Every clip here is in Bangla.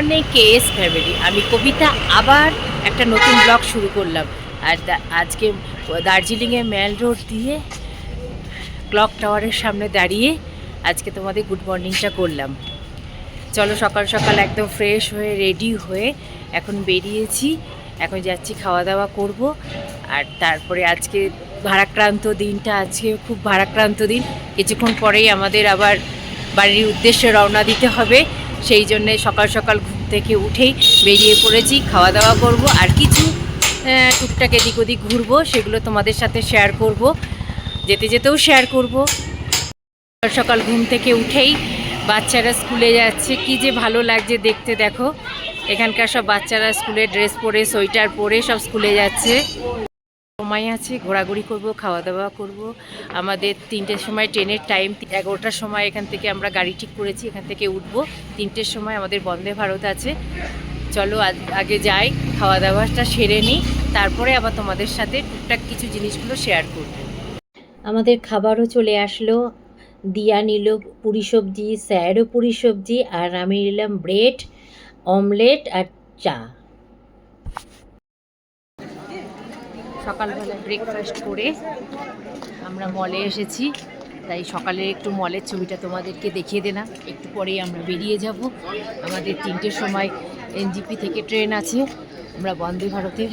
Morning K S family. আমি কবিতা আবার একটা নতুন ব্লগ শুরু করলাম। আর আজকে দার্জিলিংয়ে মেল রোড দিয়ে ক্লক টাওয়ারের সামনে দাঁড়িয়ে আজকে তোমাদের গুড মর্নিংটা করলাম। চলো সকাল সকাল একদম ফ্রেশ হয়ে, রেডি হয়ে এখন বেরিয়েছি। এখন যাচ্ছি খাওয়া দাওয়া করব। আর তারপরে আজকে ভারাক্রান্ত দিনটা, আজকে খুব ভারাক্রান্ত দিন। কিছুক্ষণ পরেই আমাদের আবার বাড়ির উদ্দেশ্যে রওনা দিতে হবে। সেই জন্যে সকাল সকাল ঘুম থেকে উঠেই বেরিয়ে পড়েছি খাওয়া দাওয়া করব, আর কিছু টুকটাক এদিক ওদিক ঘুরবো, সেগুলো তোমাদের সাথে শেয়ার করব, যেতে যেতেও শেয়ার করব। সকাল ঘুম থেকে উঠেই বাচ্চারা স্কুলে যাচ্ছে, কি যে ভালো লাগছে দেখতে দেখো। এখানকার সব বাচ্চারা স্কুলে ড্রেস পরে, সোয়েটার পরে সব স্কুলে যাচ্ছে। সময় আছে, ঘোরাঘুরি করব খাওয়া দাওয়া করব। আমাদের তিনটের সময়, ট্রেনের টাইম এগারোটার সময় এখান থেকে আমরা গাড়ি ঠিক করেছি, এখান থেকে উঠব। তিনটের সময় আমাদের বন্দে ভারত আছে। চলো আগে যাই খাওয়া দাওয়াটা সেরে নিই, তারপরে আবার তোমাদের সাথে টুকটাক কিছু জিনিসগুলো শেয়ার করব। আমাদের খাবারও চলে আসলো। দিয়া নিল পুরি সবজি, স্যারও পুরি সবজি, আর আমি নিলাম ব্রেড, অমলেট আর চা। সকালবেলা ব্রেকফাস্ট করে আমরা মলে এসেছি। তাই সকালে একটু মলের ছবিটা তোমাদেরকে দেখিয়ে দিলাম। একটু পরেই আমরা বেরিয়ে যাব। আমাদের তিনটের সময় এনজিপি থেকে ট্রেন আছে। আমরা বন্দে ভারতের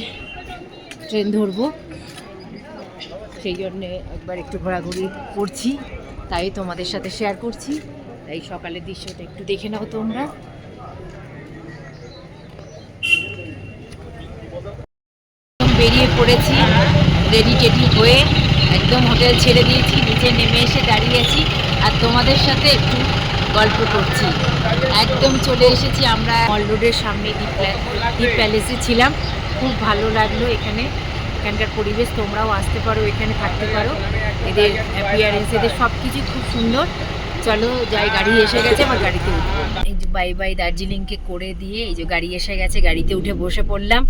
ট্রেন ধরবো। সেই জন্যে একবার একটু ঘোরাঘুরি করছি। তাই তোমাদের সাথে শেয়ার করছি। তাই সকালের দৃশ্যটা একটু দেখে নাও তোমরা। বেরিয়ে পড়েছি। রেডি টেডি হয়ে একদম হোটেল ছেড়ে দিয়েছি, নিচে নেমে এসে দাঁড়িয়ে আছি আর তোমাদের সাথে একটু গল্প করছি। একদম চলে এসেছি আমরা মল রোডের সামনে দ্বীপ দ্বীপ প্যালেসে ছিলাম। খুব ভালো লাগল এখানে। এখানকার পরিবেশ তোমরাও আসতে পারো, এখানে থাকতে পারো। এদের অ্যাপিয়ারেন্স এদের সব কিছু খুব সুন্দর। চলো যাই, গাড়ি এসে গেছে আমার গাড়িতে উঠবো। এই যে বাই বাই দার্জিলিংকে করে দিয়ে এই যে গাড়ি এসে গেছে, গাড়িতে উঠে বসে পড়লাম।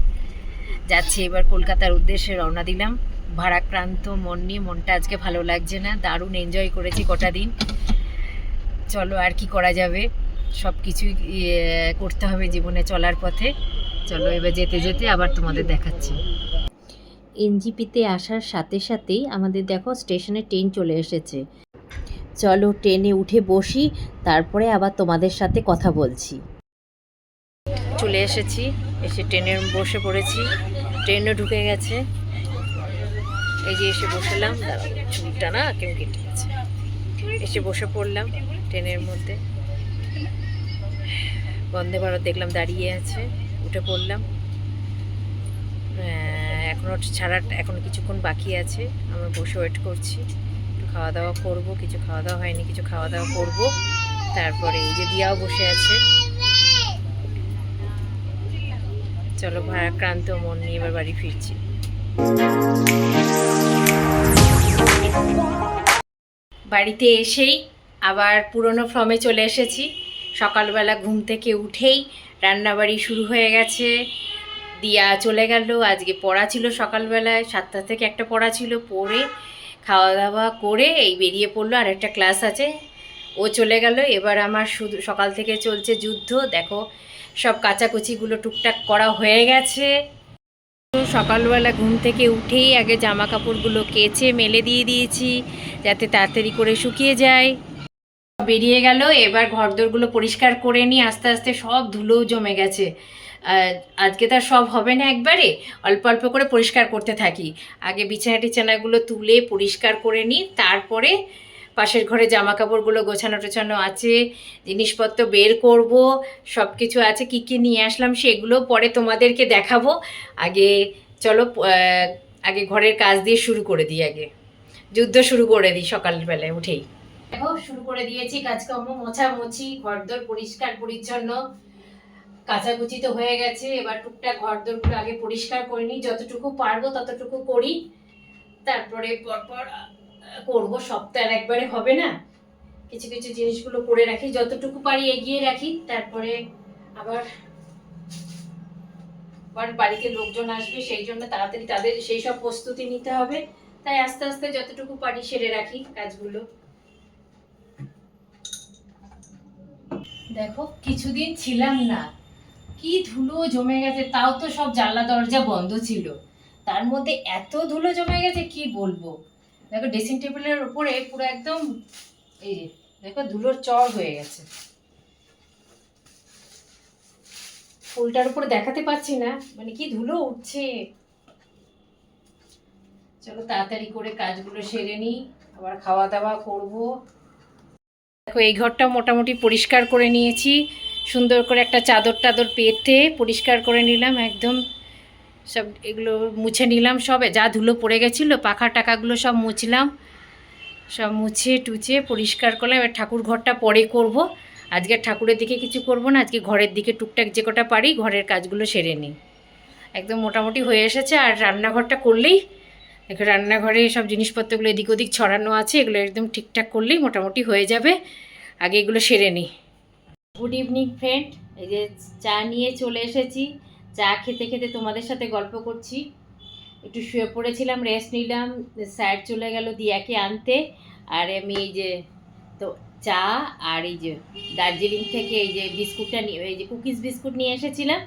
যাচ্ছি এবার কলকাতার উদ্দেশ্যে রওনা দিলাম। ভারাক্রান্ত মন নিয়ে মনটা আজকে ভালো লাগছে না। দারুণ এনজয় করেছি কটা দিন। চলো আর কি করা যাবে? সব কিছুই ইয়ে, করতে হবে জীবনে চলার পথে। চলো এবার যেতে যেতে আবার তোমাদের দেখাচ্ছি। এনজিপিতে আসার সাথে সাথেই আমাদের দেখো স্টেশনে ট্রেন চলে এসেছে। চলো ট্রেনে উঠে বসি তারপরে আবার তোমাদের সাথে কথা বলছি। চলে এসেছি এসে ট্রেনে বসে পড়েছি। ট্রেনও ঢুকে গেছে। এই যে এসে বসলাম চুলটা না কেমন কেটে গেছে। এসে বসে পড়লাম ট্রেনের মধ্যে। বন্দে ভারত দেখলাম দাঁড়িয়ে আছে উঠে পড়লাম। আহ, ছাড়া এখনও কিছুক্ষণ বাকি আছে আমরা বসে ওয়েট করছি। একটু খাওয়া দাওয়া করব কিছু খাওয়া দাওয়া হয়নি কিছু খাওয়া দাওয়া করব। তারপরে এই যে দিয়াও বসে আছে। চলো ভারাক্রান্ত মন নিয়ে এবার বাড়ি ফিরছি। বাড়িতে এসেই আবার পুরনো ফর্মে চলে এসেছি। সকালবেলা ঘুম থেকে উঠেই রান্নাবাড়ি শুরু হয়ে গেছে। দিয়া চলে গেল। আজকে পড়া ছিল সকালবেলায়। সাতটা থেকে একটা পড়া ছিল। পড়ে খাওয়া দাওয়া করে এই বেরিয়ে পড়ল। আর একটা ক্লাস আছে। ও চলে গেল। এবার আমার শুধু সকাল থেকে চলছে যুদ্ধ। দেখো, সব কাচাকুচিগুলো টুকটাক করা হয়ে গেছে। সকালবেলা ঘুম থেকে উঠেই আগে জামা কাপড়গুলো কেচে মেলে দিয়ে দিয়েছি, যাতে তাড়াতাড়ি করে শুকিয়ে যায়। বেরিয়ে গেল, এবার ঘরদোরগুলো পরিষ্কার করে নিই আস্তে আস্তে সব ধুলোও জমে গেছে। আজকে তার সব হবে না একবারে, অল্প অল্প করে পরিষ্কার করতে থাকি। আগে বিছানা টিছানাগুলো তুলে পরিষ্কার করে নিই, তারপরে পাশের ঘরে জামা কাপড়গুলো গোছানো টোছানো আছে, জিনিসপত্র বের করব সব কিছু আছে, কি কি নিয়ে আসলাম সেগুলো পরে তোমাদেরকে দেখাবো। আগে চলো আগে ঘরের কাজ দিয়ে শুরু করে দিই আগে। যুদ্ধ শুরু করে দিই সকালবেলায় উঠেই। দেখো, শুরু করে দিয়েছি কাজকর্ম, মোছামুছি, ঘরদোর পরিষ্কার পরিচ্ছন্ন। কাচাকুচি তো হয়ে গেছে, এবার টুকটাক ঘরদোরগুলো আগে পরিষ্কার করে নিই। যতটুকু পারব ততটুকু করি। তারপরে পরপর করব, সপ্তাহ একবারে হবে না। কিছু কিছু জিনিসগুলো করে রাখি, যতটুকু পারি এগিয়ে রাখি। তারপরে আবার আবার বাড়িতে লোকজন আসবে, সেই জন্য তাড়াতাড়ি তাদের সেই সব প্রস্তুতি নিতে হবে। তাই আস্তে আস্তে যতটুকু পারি সেরে রাখি কাজগুলো। দেখো, কিছুদিন ছিলাম না। কি ধুলো জমে গেছে, তাও তো সব জানলা দরজা বন্ধ ছিল। তার মধ্যে এত ধুলো জমে গেছে, কি বলব? দেখো ড্রেসিং টেবিলের উপরে পুরো একদম এই দেখো, ধুলোর চর হয়ে গেছে। ফুলটার উপরে দেখাতে পাচ্ছি না। মানে কি ধুলো উঠছে। চলো তাড়াতাড়ি করে কাজগুলো সেরে নিই। আবার খাওয়া দাওয়া করব। দেখো, এই ঘরটা মোটামুটি পরিষ্কার করে নিয়েছি। সুন্দর করে একটা চাদর টাদর পেতে পরিষ্কার করে নিলাম একদম। সব এগুলো মুছে নিলাম সব। যা ধুলো পড়ে গেছিল, পাখা টাকাগুলো সব মুছলাম। সব মুছে টুচে পরিষ্কার করলাম। এবার ঠাকুর ঘরটা পরে করব। আজকে ঠাকুরের দিকে কিছু করব না, আজকে ঘরের দিকে টুকটাক যে কটা পারি, ঘরের কাজগুলো সেরে নিই। একদম মোটামুটি হয়ে এসেছে, আর রান্নাঘরটা করলেই রান্নাঘরে সব জিনিসপত্রগুলো এদিক ওদিক ছড়ানো আছে, এগুলো একদম ঠিকঠাক করলেই মোটামুটি হয়ে যাবে, আগে এগুলো সেরে নিই। গুড ইভিনিং ফ্রেন্ড এই যে চা নিয়ে চলে এসেছি, চা খেতে খেতে তোমাদের সাথে গল্প করছি। একটু শুয়ে পড়েছিলাম রেস্ট নিলাম, স্যার চলে গেল দিয়াকে আনতে, আর আমি এই যে চা আর এই যে দার্জিলিং থেকে এই যে বিস্কুটটা নিয়ে, এই যে কুকিজ বিস্কুট নিয়ে এসেছিলাম।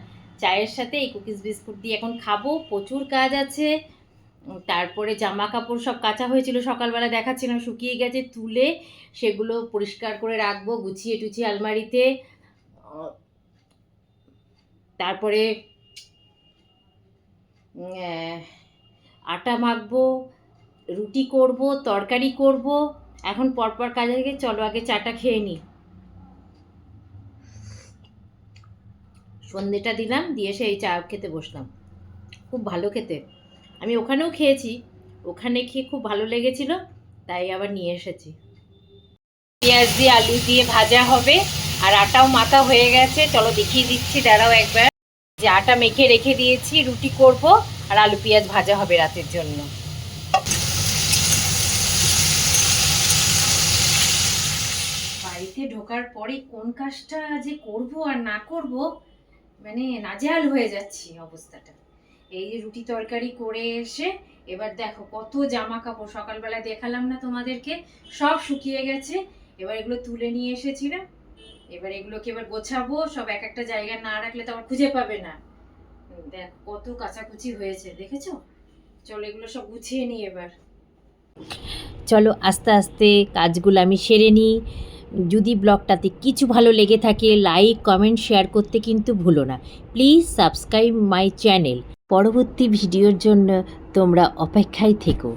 চায়ের সাথে এই কুকিজ বিস্কুট দিয়ে এখন খাব। প্রচুর কাজ আছে। তারপরে জামা কাপড় সব কাঁচা হয়েছিল। সকালবেলা দেখাচ্ছিলাম, শুকিয়ে গেছে তুলে। সেগুলো পরিষ্কার করে রাখব, গুছিয়ে টুছিয়ে আলমারিতে। তারপরে আটা মাখবো, রুটি করব, তরকারি করব। এখন পরপর কাজে থেকে চলো, আগে চাটা খেয়ে নিই সন্ধেটা দিলাম, দিয়ে সেই চা খেতে বসলাম। খুব ভালো খেতে। আমি ওখানেও খেয়েছি, ওখানে খেয়ে খুব ভালো লেগেছিল, তাই আবার নিয়ে এসেছি। পেঁয়াজ দিয়ে আলু দিয়ে ভাজা হবে, আর আটাও মাথা হয়ে গেছে। চলো দেখিয়ে দিচ্ছি, দাঁড়াও একবার। যে আটা মেখে রেখে দিয়েছি, রুটি করব, আর আলু পেঁয়াজ ভাজা হবে রাতের জন্য বাড়িতে ঢোকার পরে কোন কাজটা যে করব আর না করব মানে নাজেহাল হয়ে যাচ্ছি অবস্থাটা। এই যে রুটি তরকারি করে এসে এবার দেখো কত জামা কাপড় সকালবেলা দেখালাম না তোমাদেরকে, সব শুকিয়ে গেছে। এবার এগুলো তুলে নিয়ে এসেছিলাম। এবার এগুলোকে এবার গোছাবো, সব এক একটা জায়গায় না রাখলে তো আবার খুঁজে পাবে না। দেখ কত কাচাকুচি হয়েছে, দেখেছ? চলো এগুলো সব গুছিয়ে নিই এবার। চলো আস্তে আস্তে কাজগুলো আমি সেরে নিই। যদি ব্লগটাতে কিছু ভালো লেগে থাকে লাইক কমেন্ট শেয়ার করতে কিন্তু ভুলো না। প্লিজ সাবস্ক্রাইব মাই চ্যানেল পরবর্তী ভিডিওর জন্য তোমরা অপেক্ষায় থেকো।